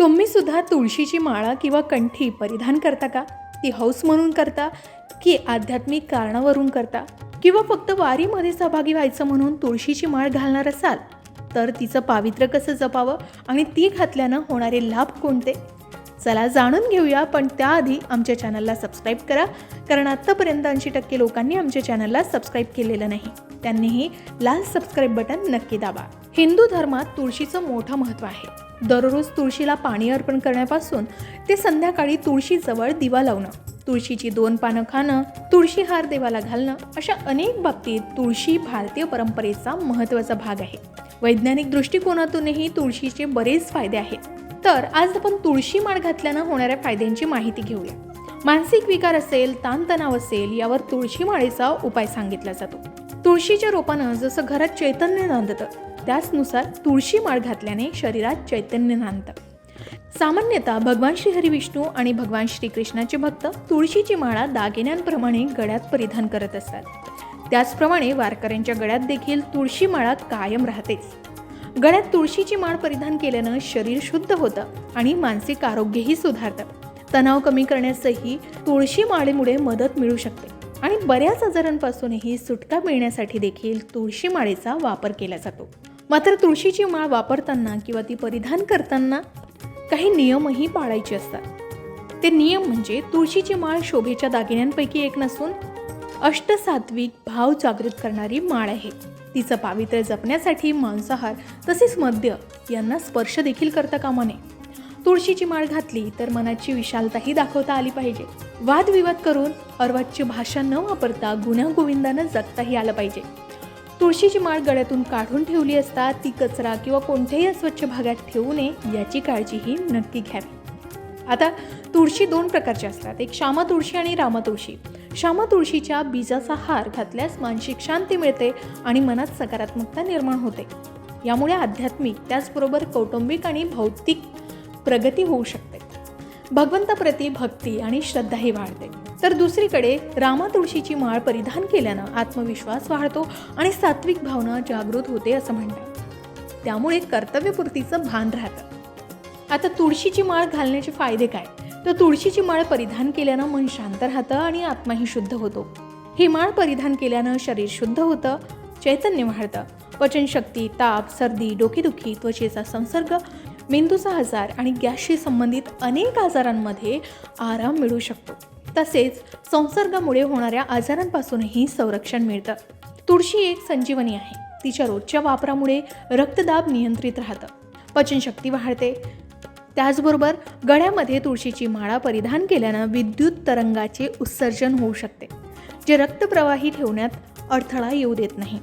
तुम्ही सुद्धा तुळशीची माळा किंवा कंठी परिधान करता का? ती हौस म्हणून करता की आध्यात्मिक कारणावरून करता? किंवा फक्त वारीमध्ये सहभागी व्हायचं म्हणून तुळशीची माळ घालणार असाल? तर तिचं पावित्र्य कसं जपावं आणि ती घातल्यानं होणारे लाभ कोणते? चला जाणून घेऊया पण त्याआधी आमच्या चॅनलला सबस्क्राईब करा कारण आत्तापर्यंत ऐंशी टक्के लोकांनी आमच्या चॅनलला सबस्क्राईब केलेलं नाही. त्यांनीही लाल सबस्क्राईब बटन नक्की दाबा. हिंदू धर्मात तुळशीचं मोठं महत्त्व आहे. दररोज तुळशीला पाणी अर्पण करण्यापासून ते संध्याकाळी तुळशीजवळ दिवा लावणं तुळशीची दोन पानं खाणं तुळशी हार देवाला घालणं अशा अनेक बाबतीत तुळशी भारतीय परंपरेचा महत्त्वाचा भाग आहे. वैज्ञानिक दृष्टिकोनातूनही तुळशीचे बरेच फायदे आहेत. तर आज आपण तुळशी माळ घातल्यानं होणाऱ्या फायद्यांची माहिती घेऊया. मानसिक विकार असेल ताणतणाव असेल यावर तुळशी माळेचा उपाय सांगितला जातो. तुळशीच्या रोपानं जसं घरात चैतन्य नांदतं त्याचनुसार तुळशी माळ घातल्याने शरीरात चैतन्य नांदतं. सामान्यतः भगवान श्री हरी विष्णू आणि भगवान श्रीकृष्णाचे भक्त तुळशीची माळा दागिन्यांप्रमाणे गळ्यात परिधान करत असतात. त्याचप्रमाणे वारकऱ्यांच्या गळ्यात देखील तुळशी माळा कायम राहतेच. गळ्यात तुळशीची माळ परिधान केल्यानं शरीर शुद्ध होतं आणि मानसिक आरोग्यही सुधारतं. तणाव कमी करण्यासही तुळशी माळेमुळे मदत मिळू शकते आणि बऱ्याच आजारांपासूनही सुटका मिळण्यासाठी देखील तुळशी माळेचा वापर केला जातो. मात्र तुळशीची माळ वापरताना किंवा ती परिधान करताना काही नियमही पाळायचे असतात. ते नियम म्हणजे तुळशीची माळ शोभेच्या दागिन्यांपैकी एक नसून अष्टसात्विक भाव जागृत करणारी माळ आहे. तिचं पावित्र्य जपण्यासाठी मांसाहार तसेच मद्य यांना स्पर्श देखील करता कामा नये तुळशीची माळ घातली तर मनाची विशालताही दाखवता आली पाहिजे. वादविवाद करून अर्वाच्य भाषा न वापरता गुण्यागोविंदानं जगताही आलं पाहिजे. तुळशीची माळ गळ्यातून काढून ठेवली असता ती कचरा किंवा कोणत्याही अस्वच्छ भागात ठेवू नये याची काळजीही नक्की घ्यावी. आता तुळशी दोन प्रकारच्या असतात. एक श्यामा तुळशी आणि रामा तुळशी. श्यामा तुळशीच्या बीजाचा हार घातल्यास मानसिक शांती मिळते आणि मनात सकारात्मकता निर्माण होते. यामुळे आध्यात्मिक त्याचबरोबर कौटुंबिक आणि भौतिक प्रगती होऊ शकते. भगवंताप्रती भक्ती आणि श्रद्धाही वाढते. तर दुसरीकडे रामा तुळशीची माळ परिधान केल्यानं आत्मविश्वास वाढतो आणि सात्विक भावना जागृत होते असं म्हणतात. त्यामुळे कर्तव्यपूर्तीचं भान राहतं. आता तुळशीची माळ घालण्याचे फायदे काय? तर तुळशीची माळ परिधान केल्यानं मन शांत राहतं आणि आत्माही शुद्ध होतो. ही माळ परिधान केल्यानं शरीर शुद्ध होतं चैतन्य वाढतं. पचनशक्ती ताप सर्दी डोकेदुखी त्वचेचा संसर्ग मेंदूचा आजार आणि गॅसशी संबंधित अनेक आजारांमध्ये आराम मिळू शकतो. तसेच संसर्गामुळे होणाऱ्या आजारांपासूनही संरक्षण मिळतं. तुळशी एक संजीवनी आहे. तिच्या रोजच्या वापरामुळे रक्तदाब नियंत्रित राहतं. पचनशक्ती वाढते. त्याचबरोबर गळ्यामध्ये तुळशीची माळा परिधान केल्यानं विद्युत तरंगाचे उत्सर्जन होऊ शकते जे रक्तप्रवाही ठेवण्यात अडथळा येऊ देत नाही.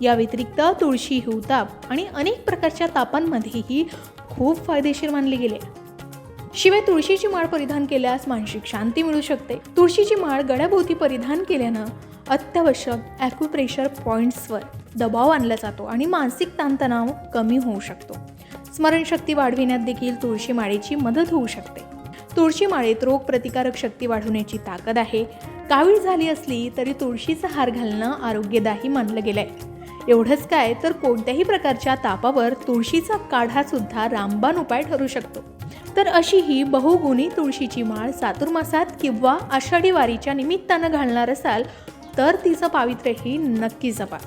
या व्यतिरिक्त तुळशी हिवताप आणि अनेक प्रकारच्या तापांमध्येही खूप फायदेशीर मानले गेले. आहे. शिवाय तुळशीची माळ परिधान केल्यास मानसिक शांती मिळू शकते. तुळशीची माळ गळ्याभोवती परिधान केल्यानं अत्यावश्यक ॲक्युप्रेशर पॉईंट्सवर दबाव आणला जातो आणि मानसिक ताणतणाव कमी होऊ शकतो. स्मरणशक्ती वाढविण्यात देखील तुळशी माळेची मदत होऊ शकते. तुळशी माळेत रोगप्रतिकारक शक्ती वाढवण्याची ताकद आहे. कावीळ झाली असली तरी तुळशीचा हार घालणं आरोग्यदायी मानलं गेलंय. एवढंच काय तर कोणत्याही प्रकारच्या तापावर तुळशीचा काढा सुद्धा रामबाण उपाय ठरू शकतो. तर अशी ही बहुगुणी तुळशीची माळ चातुर्मासात किंवा आषाढी वारीच्या निमित्तानं घालणार असाल तर तिचं पावित्र्यही नक्की जपा.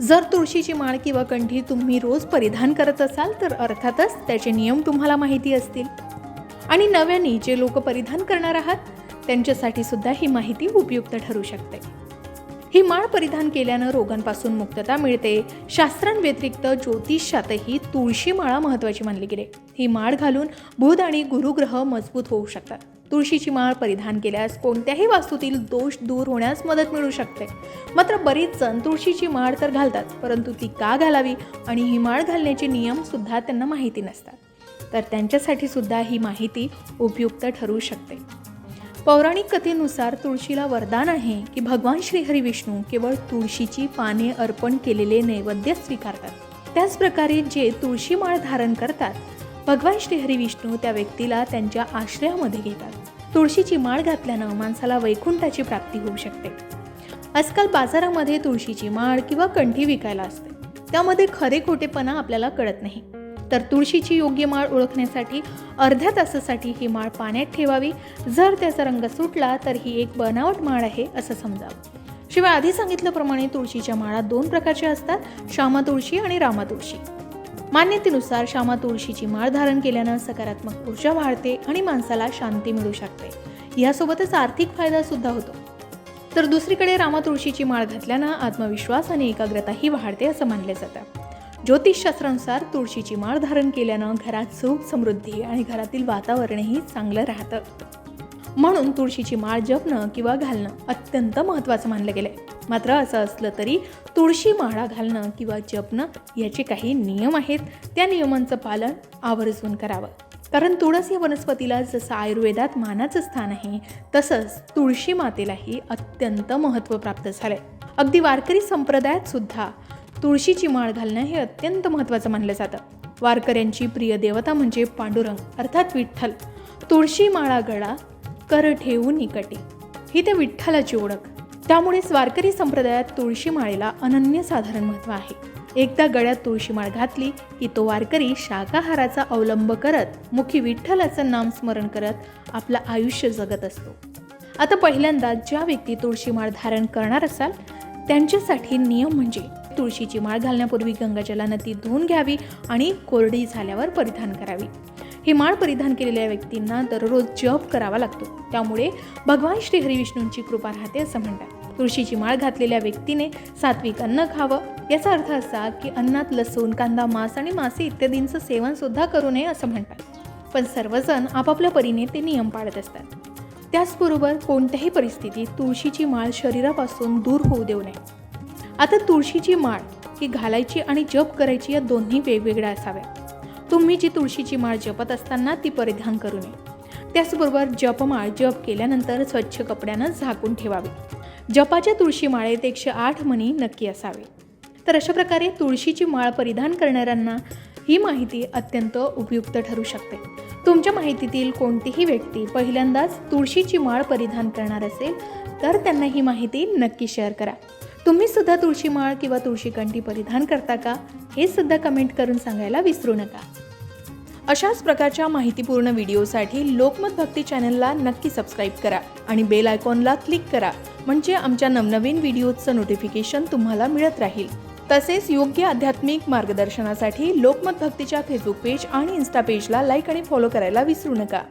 जर तुळशीची माळ किंवा कंठी तुम्ही रोज परिधान करत असाल तर अर्थातच त्याचे नियम तुम्हाला माहिती असतील. आणि नव्याने जे लोक परिधान करणार आहात त्यांच्यासाठी सुद्धा ही माहिती उपयुक्त ठरू शकते. ही माळ परिधान केल्यानं रोगांपासून मुक्तता मिळते. शास्त्रांव्यतिरिक्त ज्योतिषातही तुळशी माळा महत्त्वाची मानली गेली. ही माळ घालून बुध आणि गुरुग्रह मजबूत होऊ शकतात. तुळशीची माळ परिधान केल्यास कोणत्याही वास्तूतील दोष दूर होण्यास मदत मिळू शकते. मात्र बरीच जण तुळशीची माळ तर घालतात परंतु ती का घालावी आणि ही माळ घालण्याचे नियम सुद्धा त्यांना माहिती नसतात. तर त्यांच्यासाठी सुद्धा ही माहिती उपयुक्त ठरू शकते. पौराणिक कथेनुसार तुळशीला वरदान आहे की भगवान श्रीहरी विष्णू केवळ तुळशीची पाने अर्पण केलेले नैवेद्य स्वीकारतात. त्याचप्रकारे जे तुळशी माळ धारण करतात भगवान श्रीहरी विष्णू त्या व्यक्तीला त्यांच्या आश्रयामध्ये घेतात. तुळशीची माळ घातल्यानं माणसाला वैकुंठाची प्राप्ती होऊ शकते. आजकाल बाजारामध्ये तुळशीची माळ किंवा कंठी विकायला असते. त्यामध्ये खरे खोटेपणा आपल्याला कळत नाही. तर तुळशीची योग्य माळ ओळखण्यासाठी अर्ध्या तासासाठी ही माळ पाण्यात ठेवावी. जर त्याचा रंग सुटला तर ही एक बनावट माळ आहे असं समजावं. शिवाय आधी सांगितल्याप्रमाणे तुळशीच्या माळा दोन प्रकारच्या असतात श्यामा तुळशी आणि रामा तुळशी. मान्यतेनुसार श्यामा तुळशीची माळ धारण केल्यानं सकारात्मक ऊर्जा वाढते आणि माणसाला शांती मिळू शकते. यासोबतच आर्थिक फायदा सुद्धा होतो. तर दुसरीकडे रामा तुळशीची माळ घातल्यानं आत्मविश्वास आणि एकाग्रताही वाढते असं मानलं जातं. ज्योतिषशास्त्रानुसार तुळशीची माळ धारण केल्यानं घरात सुख समृद्धी आणि घरातील वातावरणही चांगलं राहतं. म्हणून तुळशीची माळ जपणं किंवा घालणं अत्यंत महत्त्वाचं मानलं गेलंय. मात्र असं असलं तरी तुळशी माळा घालणं किंवा जपणं याचे काही नियम आहेत. त्या नियमांचं पालन आवर्जून करावं. कारण तुळस या वनस्पतीला जसं आयुर्वेदात मानाचं स्थान आहे तसंच तुळशी मातेलाही अत्यंत महत्त्व प्राप्त झालंय. अगदी वारकरी संप्रदायात सुद्धा तुळशीची माळ घालणं हे अत्यंत महत्त्वाचं मानलं जातं. वारकऱ्यांची प्रिय देवता म्हणजे पांडुरंग अर्थात विठ्ठल. तुळशी माळा गळा कर ठेवून निकटे. ही त्या विठ्ठलाची ओळख. त्यामुळेच वारकरी संप्रदायात तुळशी माळेला अनन्यसाधारण महत्त्व आहे. एकदा गळ्यात तुळशी माळ घातली की तो वारकरी शाकाहाराचा अवलंब करत मुखी विठ्ठलाचं नाम स्मरण करत आपलं आयुष्य जगत असतो. आता पहिल्यांदा ज्या व्यक्ती तुळशी माळ धारण करणार असाल त्यांच्यासाठी नियम म्हणजे तुळशीची माळ घालण्यापूर्वी गंगाजलानं ती धुवून घ्यावी आणि कोरडी झाल्यावर परिधान करावी. ही माळ परिधान केलेल्या व्यक्तींना दररोज जप करावा लागतो. त्यामुळे भगवान श्री हरिविष्णूंची कृपा राहते असं म्हणतात. तुळशीची माळ घातलेल्या व्यक्तीने सात्विक अन्न खावं. याचा अर्थ असा की अन्नात लसूण कांदा मांस आणि मासे इत्यादींचं सेवन सुद्धा करू नये असं म्हणतात. पण सर्वजण आपापल्या परीने ते नियम पाळत असतात. त्याचबरोबर कोणत्याही परिस्थितीत तुळशीची माळ शरीरापासून दूर होऊ देऊ नये. आता तुळशीची माळ ही घालायची आणि जप करायची या दोन्ही वेगवेगळ्या असाव्या. तुम्ही जी तुळशीची माळ जपत असताना ती परिधान करू नये. त्याचबरोबर जपमाळ जप केल्यानंतर स्वच्छ कपड्यानं झाकून ठेवावी. जपाच्या तुळशी माळेत एकशे आठ मणी नक्की असावे. तर अशा प्रकारे तुळशीची माळ परिधान करणाऱ्यांना ही माहिती अत्यंत उपयुक्त ठरू शकते. तुमच्या माहितीतील कोणतीही व्यक्ती पहिल्यांदाच तुळशीची माळ परिधान करणार असेल तर त्यांना ही माहिती नक्की शेअर करा. तुम्ही सुद्धा तुळशी माळ किंवा तुळशी कंठी परिधान करता का? हे सुद्धा कमेंट करून सांगायला विसरू नका. अशाच प्रकारच्या माहितीपूर्ण व्हिडिओसाठी लोकमत भक्ती चॅनलला नक्की सबस्क्राईब करा आणि बेल आयकॉनला क्लिक करा म्हणजे आमच्या नवनवीन व्हिडिओचं नोटिफिकेशन तुम्हाला मिळत राहील. तसेच योग्य आध्यात्मिक मार्गदर्शनासाठी लोकमत भक्तीच्या फेसबुक पेज आणि इन्स्टा पेजला लाईक आणि फॉलो करायला विसरू नका.